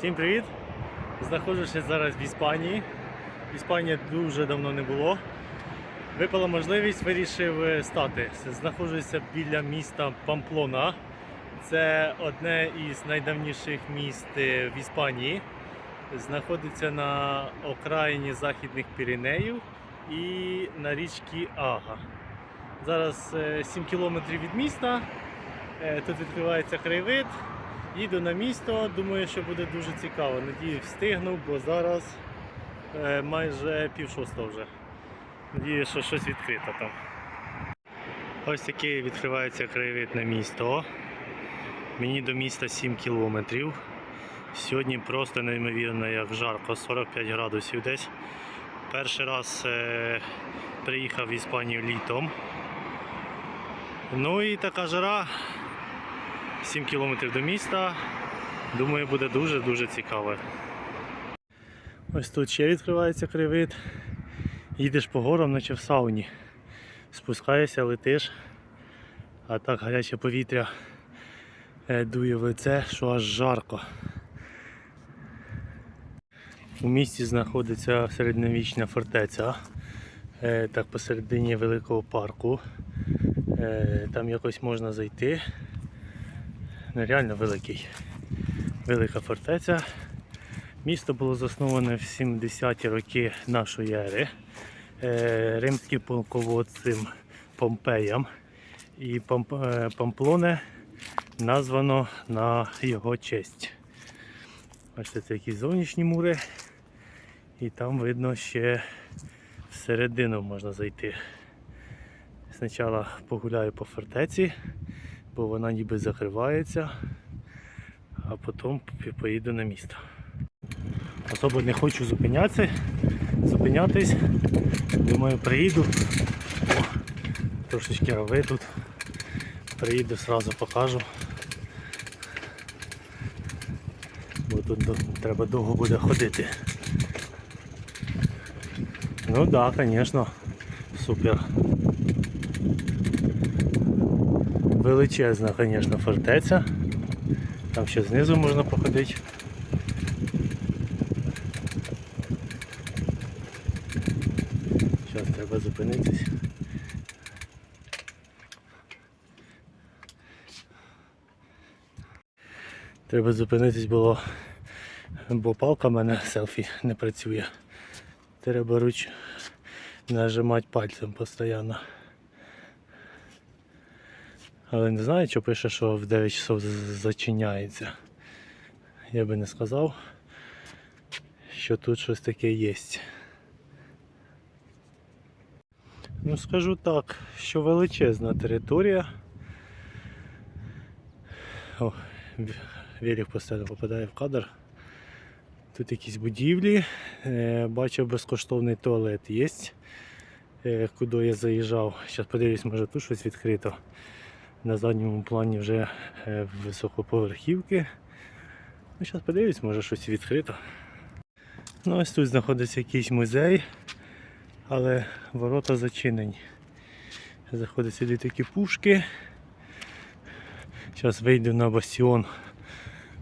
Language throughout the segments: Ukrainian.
Всім привіт! Знаходжуся зараз в Іспанії. Іспанії дуже давно не було. Випала можливість, вирішив е, стати. Знаходжуся біля міста Памплона. Це одне із найдавніших міст е, в Іспанії. Знаходиться на окраїні західних Піренеїв і на річці Ага. Зараз е, 7 кілометрів від міста. Е, Тут відкривається краєвид. Їду на місто, думаю, що буде дуже цікаво. Надію, встигну, бо зараз е, майже пів шостого вже. Надію, що щось відкрито там. Ось такий відкривається краєвид на місто. Мені до міста 7 кілометрів. Сьогодні просто неймовірно як жарко, 45 градусів десь. Перший раз е, приїхав в Іспанію літом. Ну і така жара. 7 кілометрів до міста. Думаю, буде дуже-дуже цікаво. Ось тут ще відкривається краєвид. Їдеш по горам, наче в сауні. Спускаєшся, летиш, а так гаряче повітря е, дує в лице, що аж жарко. У місті знаходиться середньовічна фортеця, е, так посередині великого парку. Е, Там якось можна зайти. Реально великий. Велика фортеця. Місто було засноване в 70-ті роки нашої ери е, римським полководцем Помпеєм. І е, Памплоне названо на його честь. Бачите, це якісь зовнішні мури. І там видно ще всередину можна зайти. Спочатку погуляю по фортеці, бо вона ніби закривається, а потім поїду на місто. Особо не хочу зупинятися, зупинятись. Думаю, приїду. О, трошечки рави тут. Приїду, одразу покажу. Бо тут треба довго буде ходити. Ну так, да, звісно, супер. Величезна, звісно, фортеця. Там ще знизу можна походити. Зараз треба зупинитись. Треба зупинитись, бо, бо палка в мене селфі не працює. Треба руч нажимати пальцем постійно. Але не знаю, що пише, що в 9 часов зачиняється. Я би не сказав, що тут щось таке є. Ну скажу так, що величезна територія. О, в- Велик постійно попадає в кадр. Тут якісь будівлі. Е, Бачив безкоштовний туалет є. Е, Куди я заїжджав. Зараз подивлюсь, може тут щось відкрито. На задньому плані вже е, високоповерхівки. Ну, зараз подивлюсь, може щось відкрито. Ну, ось тут знаходиться якийсь музей, але ворота зачинені. Заходять сюди такі пушки. Зараз вийду на бастіон,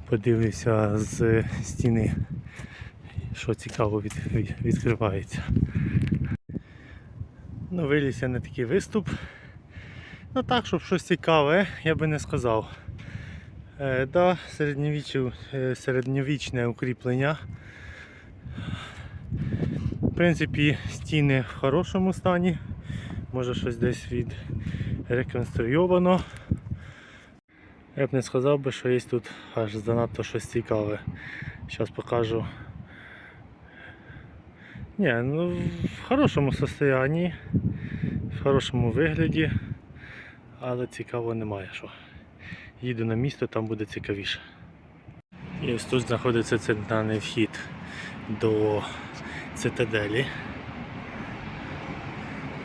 подивлюся з стіни, що цікаво від, від- відкривається. Ну, виліз я на такий виступ. Ну так, щоб щось цікаве, я би не сказав. Е, да, е, середньовічне укріплення. В принципі, стіни в хорошому стані. Може щось десь відреконструйовано. Я б не сказав би, що є тут аж занадто щось цікаве. Зараз покажу. Ні, ну в хорошому состоянні, в хорошому вигляді, але цікаво немає що. Їду на місто, там буде цікавіше. І ось тут знаходиться центральний вхід до цитаделі.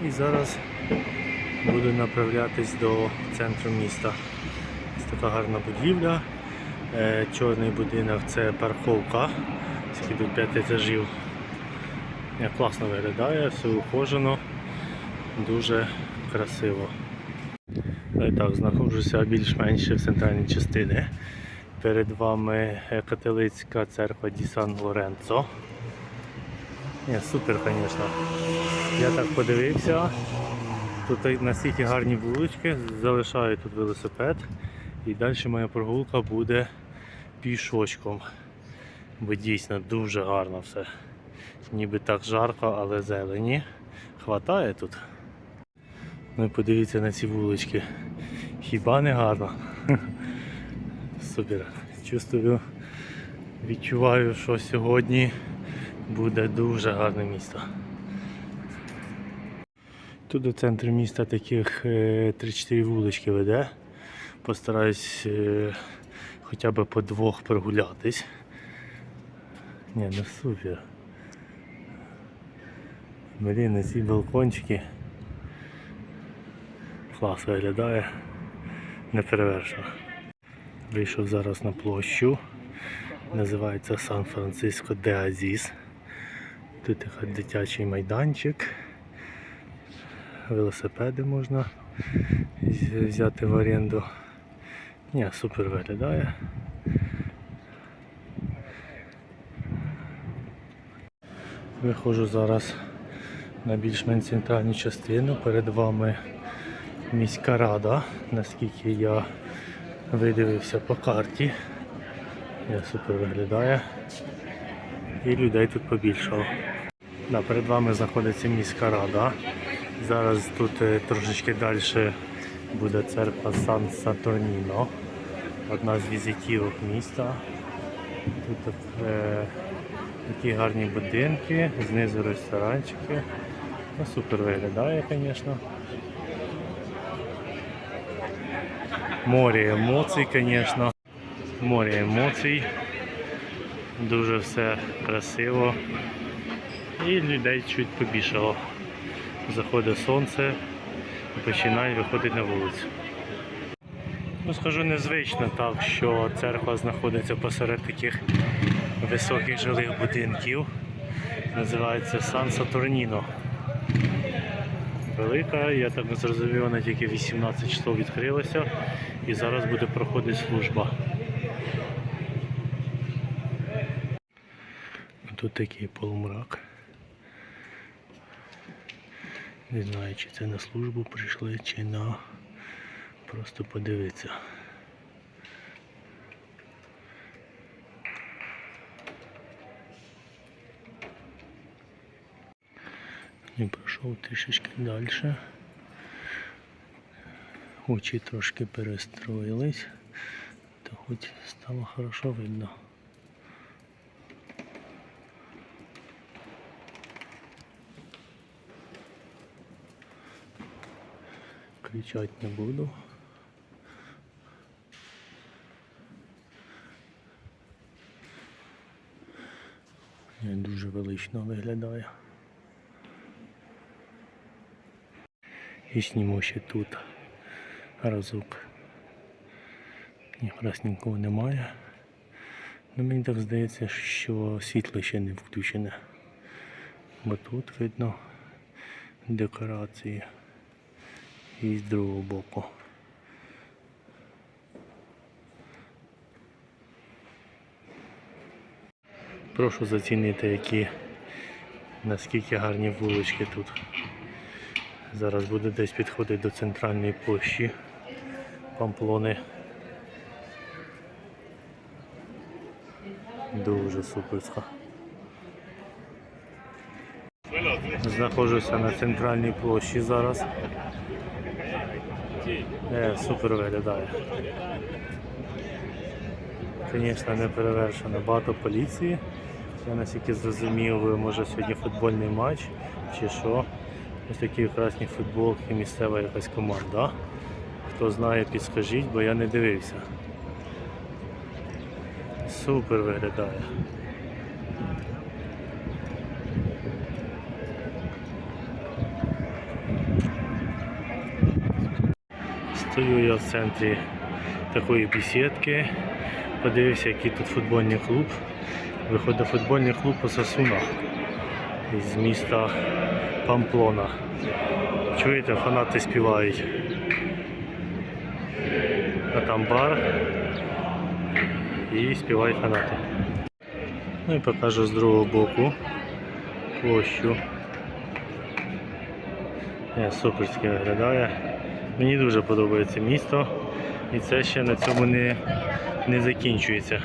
І зараз буду направлятись до центру міста. Ось така гарна будівля. Е, Чорний будинок це парковка. Скільки тут 5 етажів. Класно виглядає, все ухожено, дуже красиво. Так, знаходжуся більш-менш в центральній частині. Перед вами е, католицька церква Ді Сан Лоренцо. Ні, супер, звісно. Я так подивився. Тут настільки гарні вулички, залишаю тут велосипед. І далі моя прогулка буде пішочком. Бо дійсно дуже гарно все. Ніби так жарко, але зелені. Хватає тут. Ну і подивіться на ці вулички. Хіба не гарно? Супер. Чувствую, відчуваю, що сьогодні буде дуже гарне місто. Тут до центру міста таких е, 3-4 вулички веде. Постараюсь е, хоча б по двох прогулятись. Ні, ну супер. Блін, ці балкончики. Клас виглядає. Неперевершено. Вийшов зараз на площу. Називається Сан-Франциско де Азіс. Тут дитячий майданчик. Велосипеди можна взяти в оренду. Ні, супер виглядає. Виходжу зараз на більш-менш центральну частину. Перед вами міська рада, наскільки я видивився по карті. Я супер виглядає. І людей тут побільшало. Да, перед вами знаходиться міська рада. Зараз тут е, трошечки далі буде церква Сан Сатурніно. Одна з візитівок міста. Тут е, такі гарні будинки, знизу ресторанчики. Ну, супер виглядає, звісно. Море емоцій, звісно. Море емоцій. Дуже все красиво. І людей чуть побільшало. Заходить сонце і починає виходити на вулицю. Ну, скажу незвично так, що церква знаходиться посеред таких високих жилих будинків. Називається Сан Сатурніно. Велика, я так зрозумів, вона тільки 18 часов відкрилася і зараз буде проходити служба. Тут такий полумрак. Не знаю, чи це на службу прийшли, чи на просто подивитися. І пройшов трішечки далі. Очі трошки перестроїлись, то хоч стало хорошо видно. Кричать не буду. Дуже велично виглядає. І зніму ще тут разок. Ні, красненького немає. Ну, мені так здається, що світло ще не включене. Бо тут видно декорації і з другого боку. Прошу зацінити, які наскільки гарні вулички тут. Зараз буду десь підходити до центральної площі Памплони. Дуже суперська. Знаходжуся на центральній площі зараз. Е, супер виглядає. Звісно, не перевершено. Багато поліції. Я наскільки зрозумів, може сьогодні футбольний матч чи що. Ось такі красні футболки, місцева якась команда. Хто знає, підскажіть, бо я не дивився. Супер виглядає. Стою я в центрі такої бесідки. Подивився, який тут футбольний клуб. Виходить футбольний клуб Осасуна із міста Памплона. Чуєте, фанати співають. А там бар. і співають фанати. Ну і покажу з другого боку площу. Суперське виглядає. Мені дуже подобається місто. І це ще на цьому не, не закінчується.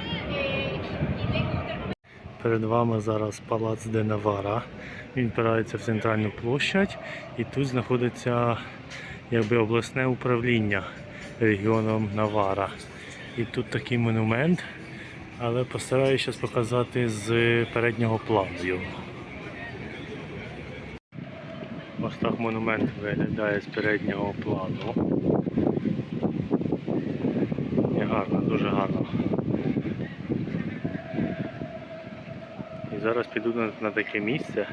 Перед вами зараз палац Де Навара. Він впирається в центральну площадь і тут знаходиться якби обласне управління регіоном Навара. І тут такий монумент, але постараюся показати з переднього плану його. Ось так монумент виглядає з переднього плану. І гарно, дуже гарно. І зараз піду на, на таке місце,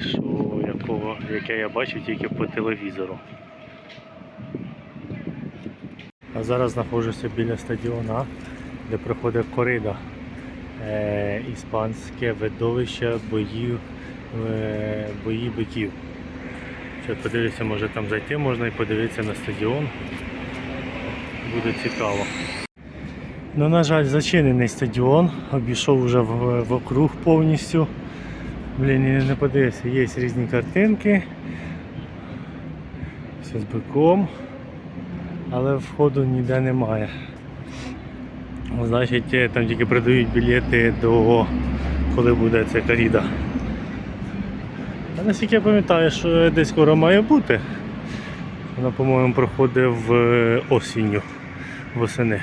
що якого, яке я бачив тільки по телевізору. А зараз знаходжуся біля стадіона, де проходить корида. Е, іспанське видовище боїв, е, бої биків. Ще подивитися, може там зайти можна і подивитися на стадіон. Буде цікаво. Ну, на жаль, зачинений стадіон, обійшов вже в- вокруг повністю. Блін, не подивився, є різні картинки. Все з биком, але входу ніде немає. Значить, е, там тільки продають білети до коли буде ця коріда. А наскільки я пам'ятаю, що десь скоро має бути. Вона, по-моєму, проходить в е, осінню, восени.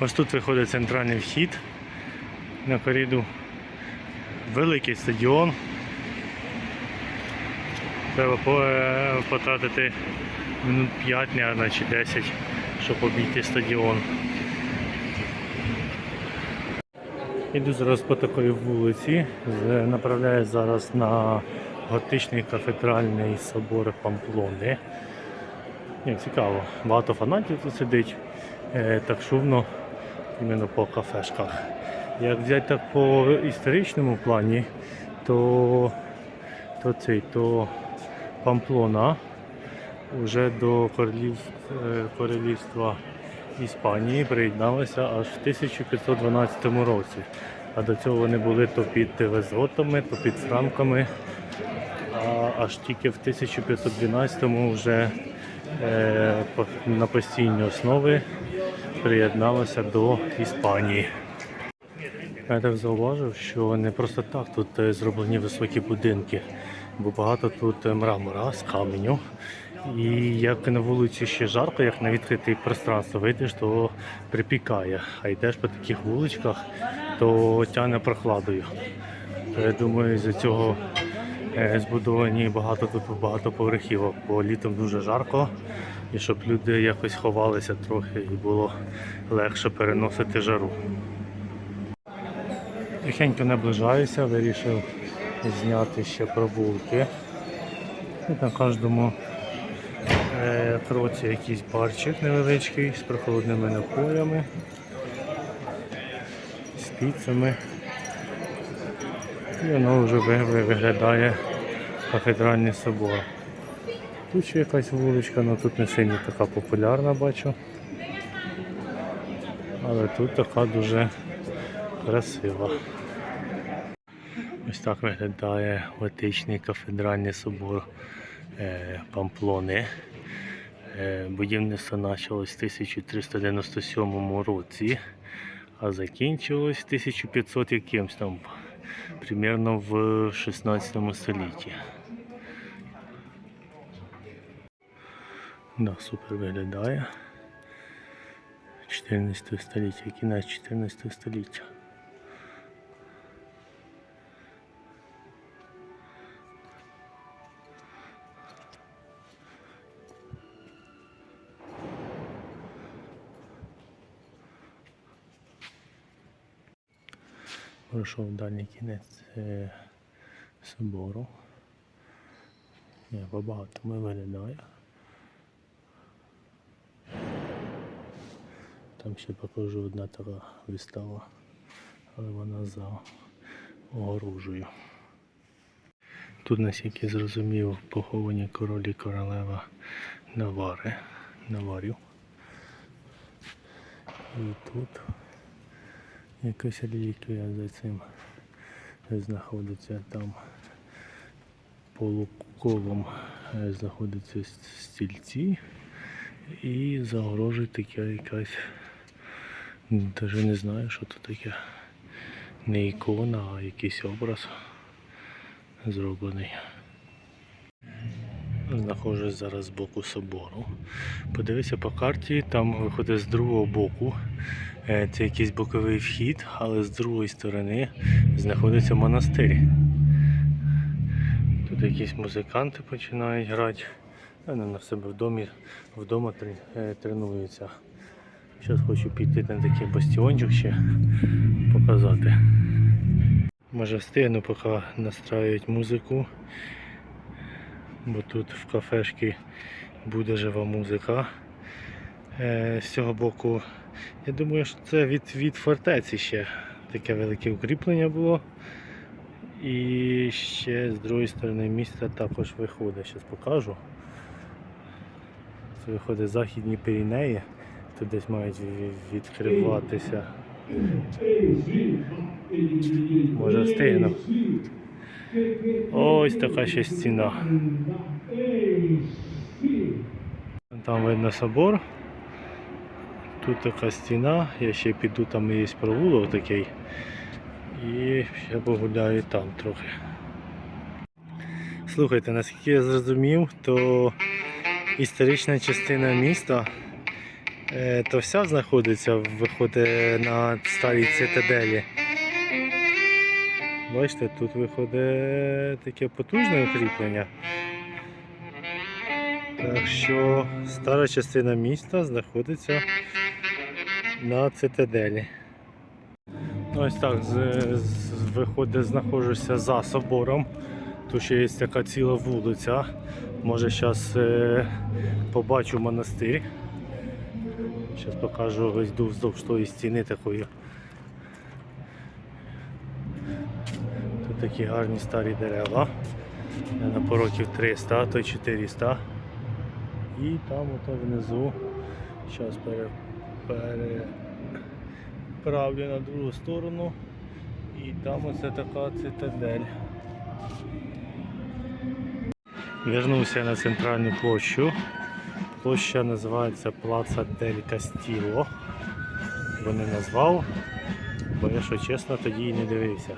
Ось тут виходить центральний вхід на коріду. Великий стадіон. Треба е, потратити минут 5, мабуть, чи 10, щоб обійти стадіон. Іду зараз по такій вулиці, направляюсь зараз на готичний кафедральний собор Памплони. Ні, цікаво, багато фанатів тут сидить, е, так шумно іменно по кафешках. Як взяти так по історичному плані, то, то цей, то Памплона вже до королівств- е, королівства Іспанії приєдналася аж в 1512 році. А до цього вони були то під везотами, то під франками. А аж тільки в 1512-му вже е, на постійній основі приєдналася до Іспанії. Я так зауважив, що не просто так тут е, зроблені високі будинки, бо багато тут е, мрамора з каменю. І як на вулиці ще жарко, як на відкрите пространство вийдеш, то припікає. А йдеш по таких вуличках, то тягне прохладою. То я думаю, з цього е, збудовані багато тут багатоповерхівок, бо літом дуже жарко, і щоб люди якось ховалися трохи і було легше переносити жару. Тихенько наближаюся, вирішив зняти ще прогулки. І на кожному е, якийсь барчик невеличкий з прохолодними напоями, з піцами. І воно вже ви- ви- виглядає кафедральний собор. Тут ще якась вуличка, але тут не сильно така популярна бачу. Але тут така дуже красива. Ось так виглядає готичний кафедральний собор е, Памплони. Е, Будівництво почалось в 1397 році, а закінчилось в 1500 якимсь там, примерно в 16 столітті. Да, супер виглядає. 14 століття, кінець 14 століття. Пройшов дальній кінець е, собору. Ні, побагато ми виглядає. Там ще покажу одна така вистава, але вона за огорожею. Тут, наскільки зрозумів, поховані королі королева Навари, Наварів. І тут якась реліквія за цим знаходиться там полуколом е, знаходяться стільці і загорожує таке якась. Даже не знаю, що це таке. Не ікона, а якийсь образ зроблений. Знаходжусь зараз з боку собору. Подивися по карті, там виходить з другого боку. Е, Це якийсь боковий вхід, але з другої сторони знаходиться монастир. Тут якісь музиканти починають грати. Вони на себе в домі, вдома е, тренуються. Зараз хочу піти на такий бастіончик ще показати. Може встигну, поки настраюють музику. Бо тут в кафешці буде жива музика. Е, з цього боку, я думаю, що це від, від фортеці ще таке велике укріплення було. І ще з другої сторони міста також виходить, зараз покажу. Це виходить західні Пірінеї. Тут десь мають відкриватися. Може встигну. Ось така ще стіна. Там видно собор. Тут така стіна, я ще піду, там є провулок такий. І ще погуляю там трохи. Слухайте, наскільки я зрозумів, то історична частина міста е, то вся знаходиться виходить на старій цитаделі. Бачите, тут виходить таке потужне укріплення. Так що стара частина міста знаходиться на цитаделі. Ось так, з, з, виходить, знаходжуся за собором. Тут ще є така ціла вулиця. Може зараз е, побачу монастир. Зараз покажу йду вздовж тої стіни такої. Тут такі гарні старі дерева. На пороків 300, а то й 400. І там ото внизу. Зараз переправлю на другу сторону. І там оце така цитадель. Вернувся на центральну площу. Площа називається Плаца дель Кастіло. Бо не назвав, бо я, що чесно, тоді і не дивився.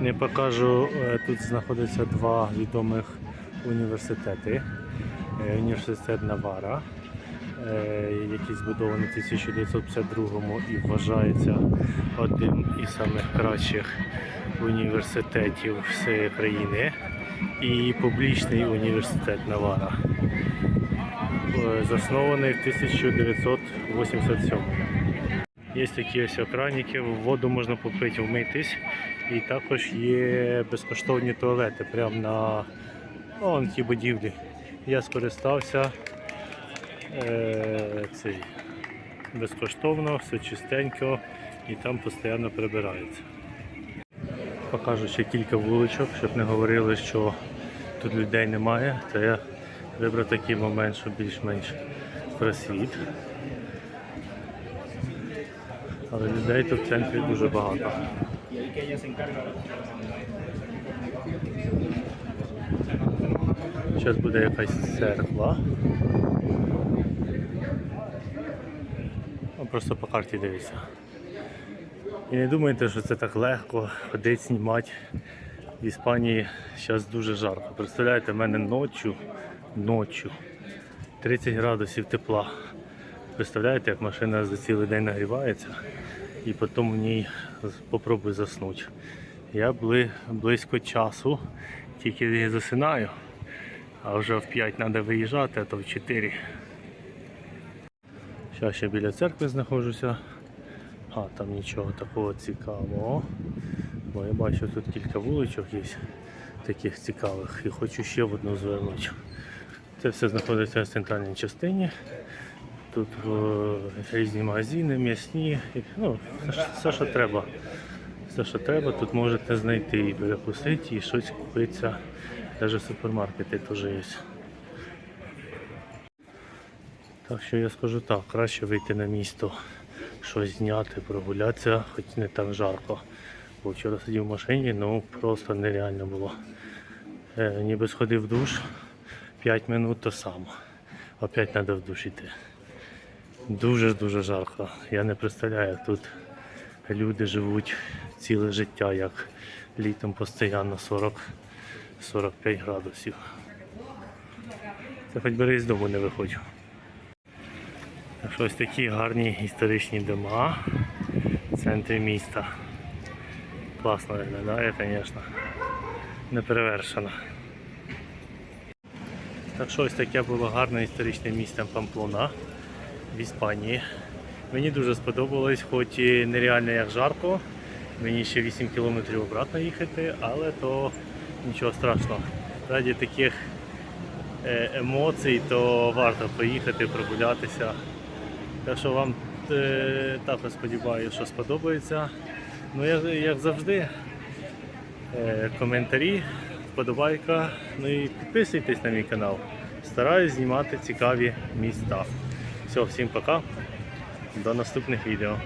Не покажу, е, тут знаходяться два відомих університети. Університет Навара, е, який збудований у 1952 і вважається одним із самих кращих університетів всієї країни. І публічний університет Навара, е, заснований в 1987 Є такі ось окраники, воду можна попити, вмитись. І також є безкоштовні туалети прямо на вон ті будівлі. Я скористався е, цей, безкоштовно, все чистенько і там постійно прибирається. Покажу ще кілька вуличок, щоб не говорили, що тут людей немає, то я вибрав такий момент, щоб більш-менш просвіт. Але людей тут в центрі дуже багато. Зараз буде якась церква. Ну, Просто по карті дивіться. І не думайте, що це так легко ходити, знімати. В Іспанії зараз дуже жарко. Представляєте, в мене ночі, ночі 30 градусів тепла. Представляєте, як машина за цілий день нагрівається і потім в ній попробуй заснути. Я бли, близько часу, тільки засинаю, а вже в 5 треба виїжджати, а то в 4. Зараз ще біля церкви знаходжуся. А, там нічого такого цікавого. Бо я бачу тут кілька вуличок є таких цікавих і хочу ще в одну звернути. Це все знаходиться в центральній частині. Тут е, різні магазини, м'ясні, ну, все, що треба. Все, що треба, тут можете знайти і перекусити, і щось купитися. Навіть супермаркети теж є. Так що я скажу так, краще вийти на місто, щось зняти, прогулятися, хоч не так жарко. Бо вчора сидів в машині, ну просто нереально було. Е, ніби сходив в душ 5 минут то само. Опять треба в душ іти. Дуже-дуже жарко. Я не представляю, як тут люди живуть ціле життя, як літом постійно 40-45 градусів. Це хоч бери з дому не виходжу. Так що ось такі гарні історичні дома в центрі міста. Класно виглядає, звісно. Не перевершено. Так що ось таке було гарне історичне місто Памплона в Іспанії. Мені дуже сподобалось, хоч і нереально як жарко. Мені ще 8 кілометрів обратно їхати, але то нічого страшного. Раді таких е, емоцій, то варто поїхати, прогулятися. Так що вам е, також сподіваюся, що сподобається. Ну, як, як завжди, е, коментарі, вподобайка. Ну і підписуйтесь на мій канал. Стараюсь знімати цікаві міста. Все, всім пока. До наступних відео.